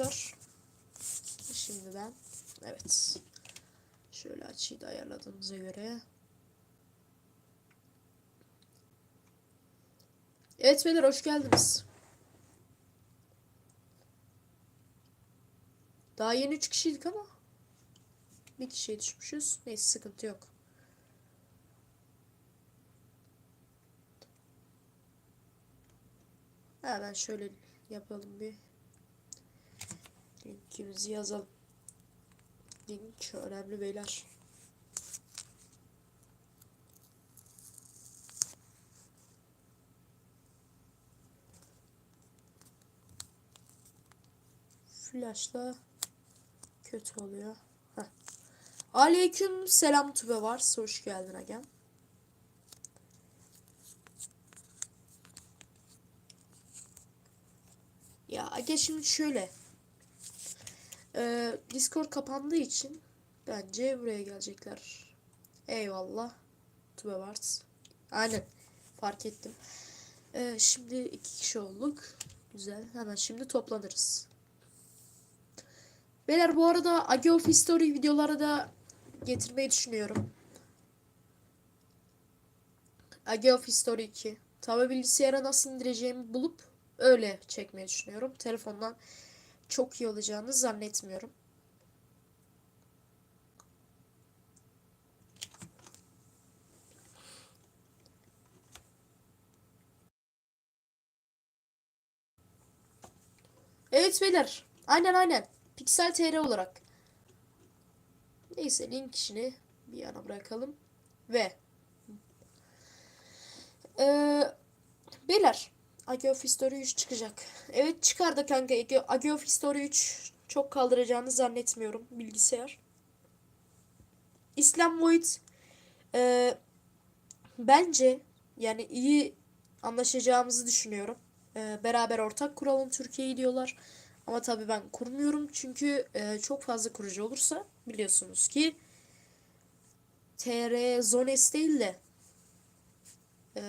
arkadaşlar. Şimdi ben evet. Şöyle açıyı da ayarladığımıza göre. Evet beyler hoş geldiniz. Daha yeni 3 kişiydik ama bir kişiye düşmüşüz. Neyse sıkıntı yok. Hemen şöyle yapalım bir. Linkimizi yazalım. Link önemli beyler. Flashla kötü oluyor. Heh. Aleyküm selam tübe var. Hoş geldin Agam. Ya Aga şimdi şöyle. Ee, Discord kapandığı için bence buraya gelecekler. Eyvallah. Tübe Vars. Aynen. Fark ettim. Ee, şimdi iki kişi olduk. Güzel. Hemen şimdi toplanırız. Beyler bu arada Age of History videoları da getirmeyi düşünüyorum. Age of History 2. Tabi bilgisayara nasıl indireceğimi bulup öyle çekmeyi düşünüyorum. Telefondan çok iyi olacağını zannetmiyorum. Evet beyler. Aynen aynen. Pixel TR olarak. Neyse link işini bir yana bırakalım. Ve ee, beyler Age of History 3 çıkacak. Evet çıkardı kanka. Age- Age of History 3 çok kaldıracağını zannetmiyorum bilgisayar. İslam Void ee, bence yani iyi anlaşacağımızı düşünüyorum. Ee, beraber ortak kuralım Türkiye'yi diyorlar. Ama tabii ben kurmuyorum çünkü e, çok fazla kurucu olursa biliyorsunuz ki TR Zones değil de e,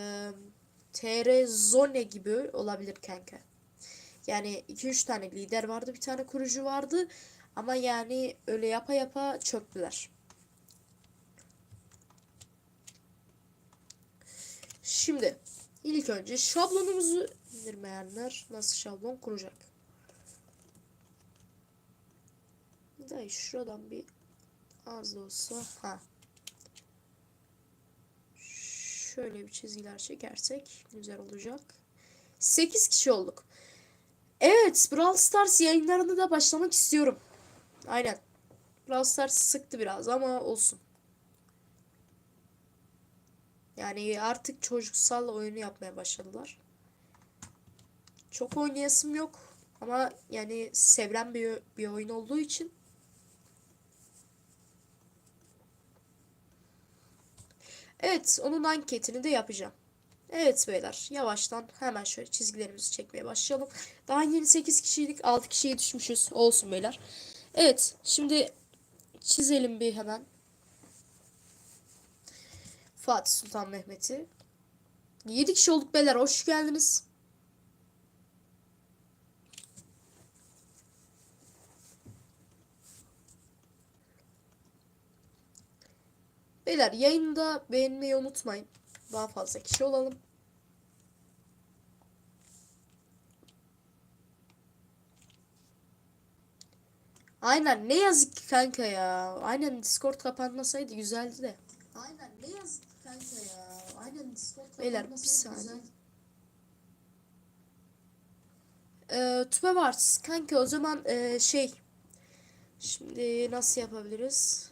TR Zone gibi olabilir kanka. Yani 2-3 tane lider vardı, bir tane kurucu vardı. Ama yani öyle yapa yapa çöktüler. Şimdi ilk önce şablonumuzu indirmeyenler nasıl şablon kuracak? Dayı şuradan bir az da olsa ha. Şöyle bir çizgiler çekersek güzel olacak. 8 kişi olduk. Evet, Brawl Stars yayınlarını da başlamak istiyorum. Aynen. Brawl Stars sıktı biraz ama olsun. Yani artık çocuksal oyunu yapmaya başladılar. Çok oynayasım yok. Ama yani sevilen bir, bir oyun olduğu için Evet, onun anketini de yapacağım. Evet beyler, yavaştan hemen şöyle çizgilerimizi çekmeye başlayalım. Daha yeni 8 kişiydik, 6 kişiye düşmüşüz. Olsun beyler. Evet, şimdi çizelim bir hemen. Fatih Sultan Mehmet'i. 7 kişi olduk beyler, hoş geldiniz. Beyler yayında beğenmeyi unutmayın. Daha fazla kişi olalım. Aynen ne yazık ki kanka ya. Aynen Discord kapanmasaydı güzeldi de. Aynen ne yazık ki kanka ya. Aynen Discord Beyler, bir kapanmasaydı saniye. güzel. Ee, Tübe var. Kanka o zaman ee, şey. Şimdi nasıl yapabiliriz?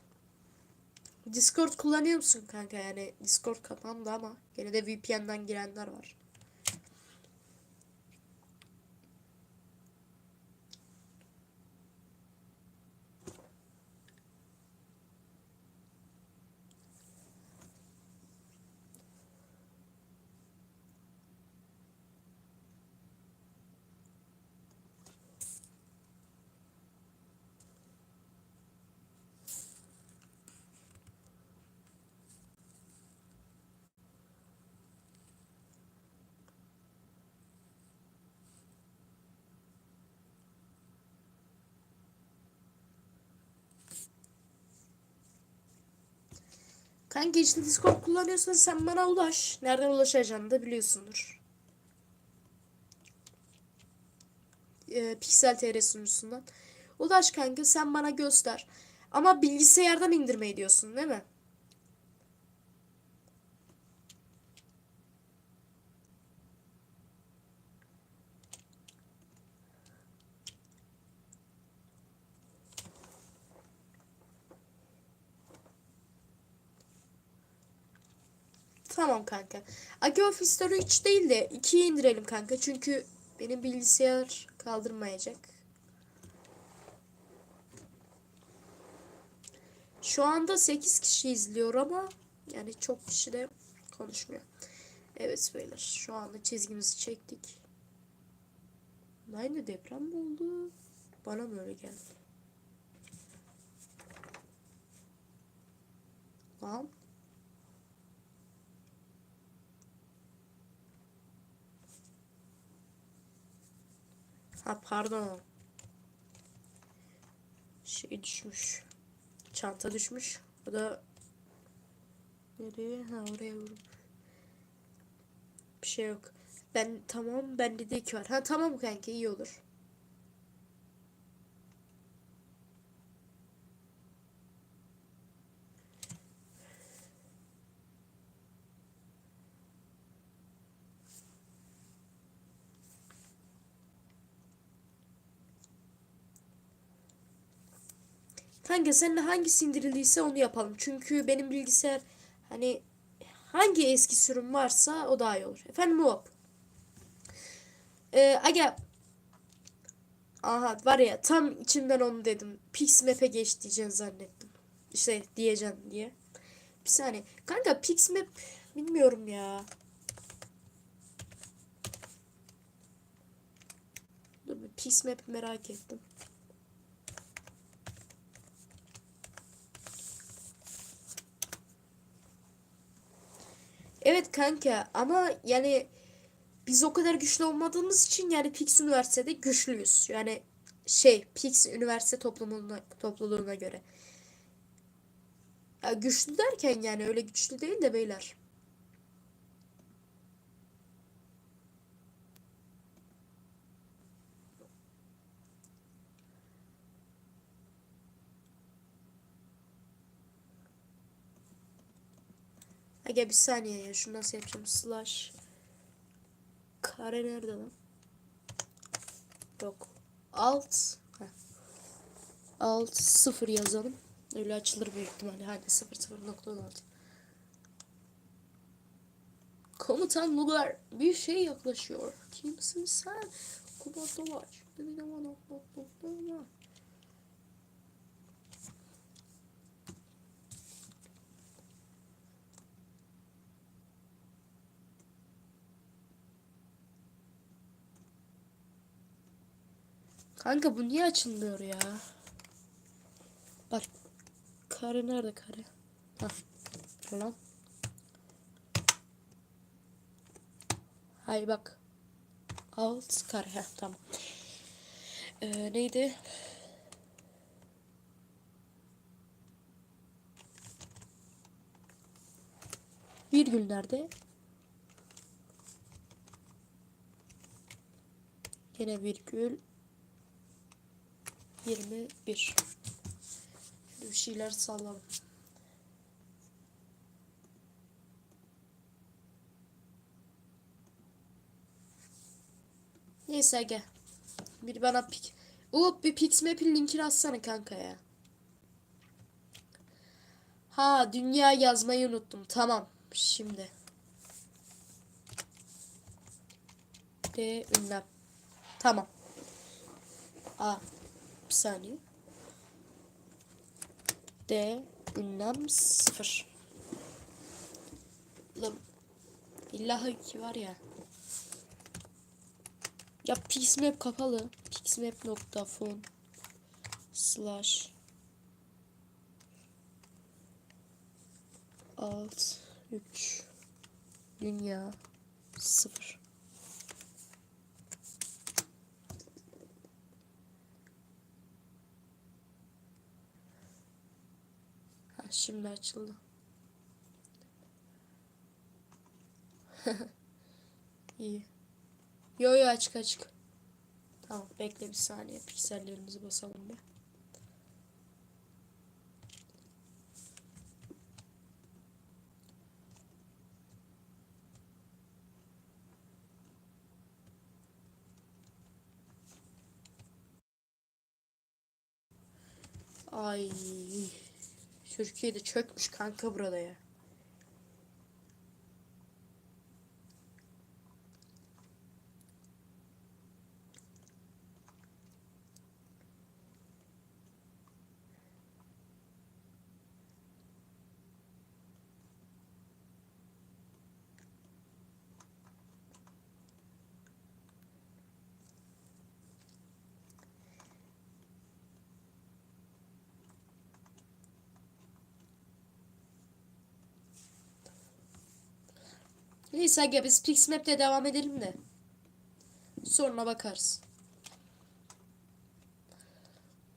Discord kullanıyor musun kanka? Yani Discord kapandı ama gene de VPN'den girenler var. Kanka işte Discord kullanıyorsan sen bana ulaş. Nereden ulaşacağını da biliyorsundur. Ee, Pixel TR sunucusundan. Ulaş kanka sen bana göster. Ama bilgisayardan indirmeyi diyorsun değil mi? Tamam kanka. Age Story 3 değil de 2'yi indirelim kanka. Çünkü benim bilgisayar kaldırmayacak. Şu anda 8 kişi izliyor ama yani çok kişi de konuşmuyor. Evet beyler şu anda çizgimizi çektik. Aynı deprem mi oldu? Bana mı öyle geldi? Lan Ha pardon. Şey düşmüş. Çanta düşmüş. O da nereye? Ha oraya vurmuş. Bir şey yok. Ben tamam bende de iki var. Ha tamam kanka iyi olur. Kanka seninle hangisi indirildiyse onu yapalım. Çünkü benim bilgisayar hani hangi eski sürüm varsa o daha iyi olur. Efendim Muhap. Ee, aga Aha var ya tam içimden onu dedim. Pixmap'e geç diyeceğini zannettim. İşte diyeceğim diye. Bir saniye. Kanka Pixmap bilmiyorum ya. Dur bir Pixmap merak ettim. Evet kanka ama yani biz o kadar güçlü olmadığımız için yani Pix Üniversitede güçlüyüz. Yani şey Pix Üniversite topluluğuna, topluluğuna göre. Ya güçlü derken yani öyle güçlü değil de beyler. Aga bir saniye ya şunu nasıl yapacağım? Slash. Kare nerede lan? Yok. Alt. Heh. alt sıfır yazalım. Öyle açılır büyük ihtimalle. Hani sıfır sıfır nokta on altı. Komutan Lugar bir şey yaklaşıyor. Kimsin sen? Komando var Kanka bu niye açılmıyor ya? Bak. Kare nerede kare? Hah. Lan. Hay bak. Alt kare. Heh, tamam. Ee, neydi? Virgül nerede? Yine virgül 21 Şöyle bir şeyler sallalım. Neyse gel. Bir bana pik. Uup bir Pixmap'in linkini atsana kanka ya. Ha dünya yazmayı unuttum. Tamam. Şimdi. D ünlem. Tamam. A saniye. D ünlem sıfır. Lan illahı ki var ya. Ya pixmap kapalı. pixmap nokta fon slash alt 3 dünya 0 şimdi açıldı. İyi. Yo yo açık açık. Tamam bekle bir saniye. Piksellerimizi basalım bir. Ay. Türkiye'de çökmüş kanka burada ya. Neyse aga biz Pixmap'te devam edelim de. Sonra bakarız.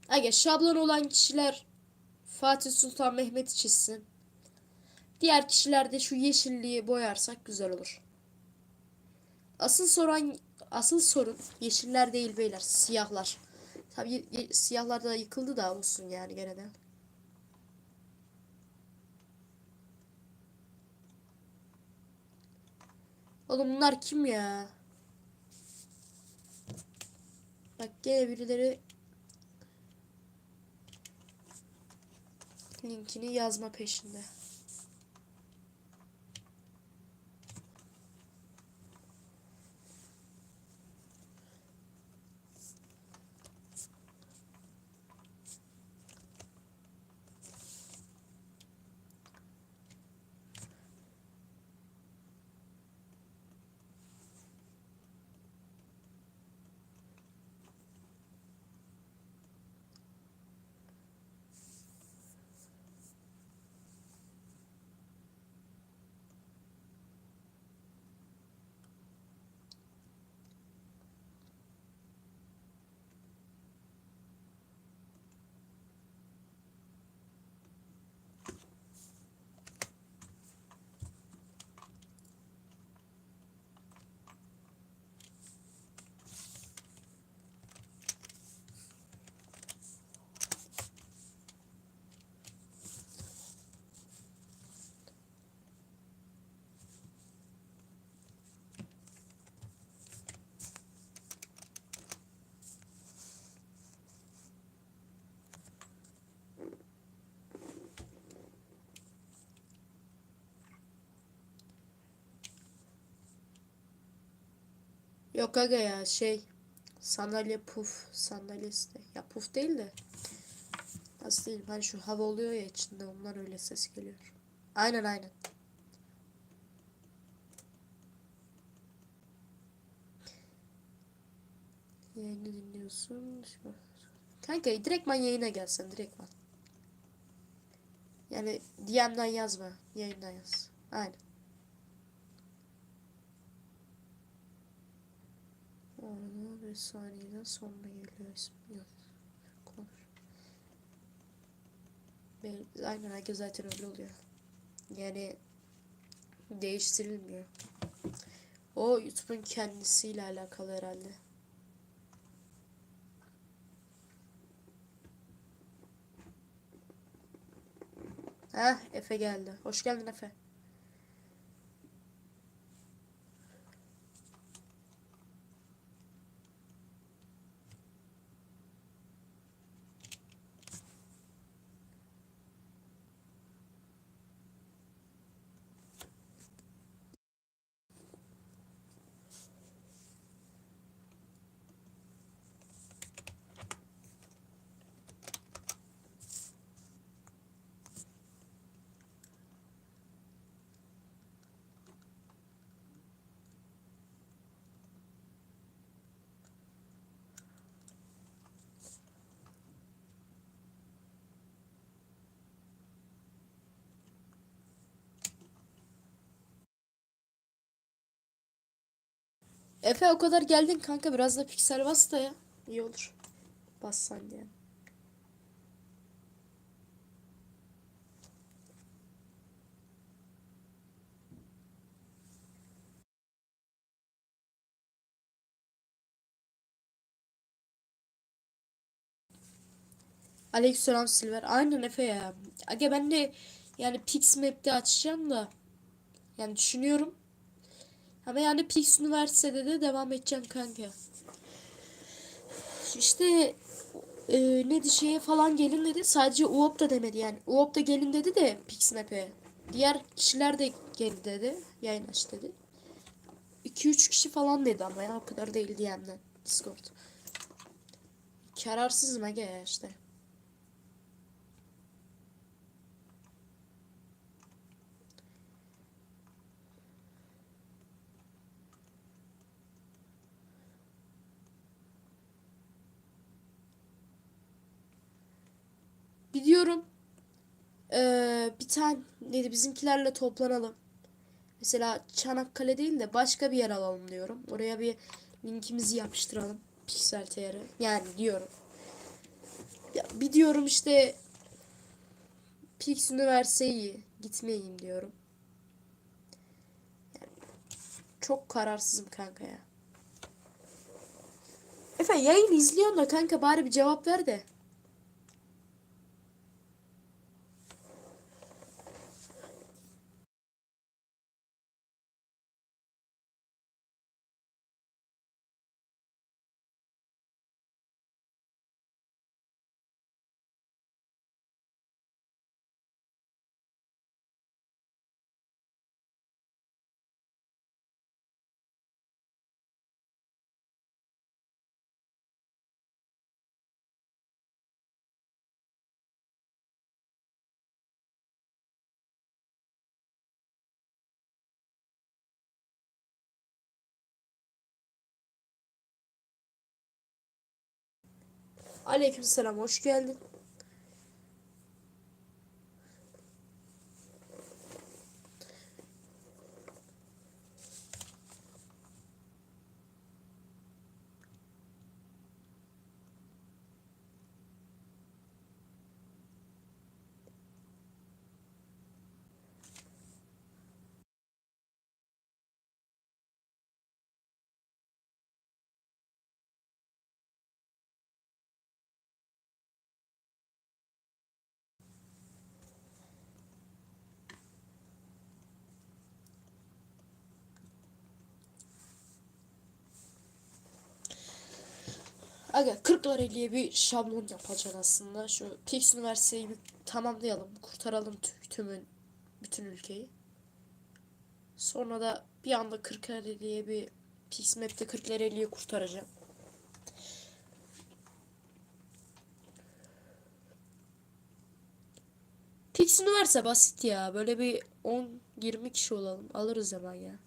Aga şablon olan kişiler Fatih Sultan Mehmet'i çizsin. Diğer kişiler de şu yeşilliği boyarsak güzel olur. Asıl soran asıl sorun yeşiller değil beyler, siyahlar. Tabii siyahlar da yıkıldı da olsun yani gene de. Oğlum bunlar kim ya? Bak gene birileri linkini yazma peşinde. Yok aga ya şey sandalye puf sandalyesi de. Ya puf değil de. Nasıl diyeyim hani şu hava oluyor ya içinde ondan öyle ses geliyor. Aynen aynen. Yayını dinliyorsun. Kanka direktman yayına gelsen direktman. Yani DM'den yazma. Yayından yaz. Aynen. Orada bir saniyeden sonra geliyor. Be- Aynen herkes zaten öyle oluyor. Yani değiştirilmiyor. O YouTube'un kendisiyle alakalı herhalde. Heh Efe geldi. Hoş geldin Efe. Efe o kadar geldin kanka biraz da piksel bas da ya. İyi olur. Bassan diye. Yani. Aleykümselam Silver. Aynen Efe ya. Aga ben de yani Pix Map'te açacağım da. Yani düşünüyorum. Ama yani Pix Üniversitede de devam edeceğim kanka. İşte e, ne şeye falan gelin dedi. Sadece UOP da demedi yani. UOP da gelin dedi de Pixmap'e. Diğer kişiler de gelin dedi. Yayın aç dedi. 2-3 kişi falan dedi ama ya o kadar değil diyenden Discord. Kararsızım ya işte. Gidiyorum. Ee, bir tane neydi bizimkilerle toplanalım. Mesela Çanakkale değil de başka bir yer alalım diyorum. Oraya bir linkimizi yapıştıralım. Pixel TR. Yani diyorum. Ya, bir diyorum işte Pix Üniversiteyi gitmeyeyim diyorum. Yani çok kararsızım kanka ya. Efe yayın izliyorsun da kanka bari bir cevap ver de. Aleykümselam hoş geldin. Aga 40 liraya bir şablon yapacağız aslında. Şu Pix Üniversiteyi tamamlayalım. Kurtaralım tü- tümün bütün ülkeyi. Sonra da bir anda 40 liraya bir Pix Map'te 40 liraya kurtaracağım. Pix Üniversite basit ya. Böyle bir 10-20 kişi olalım. Alırız hemen ya.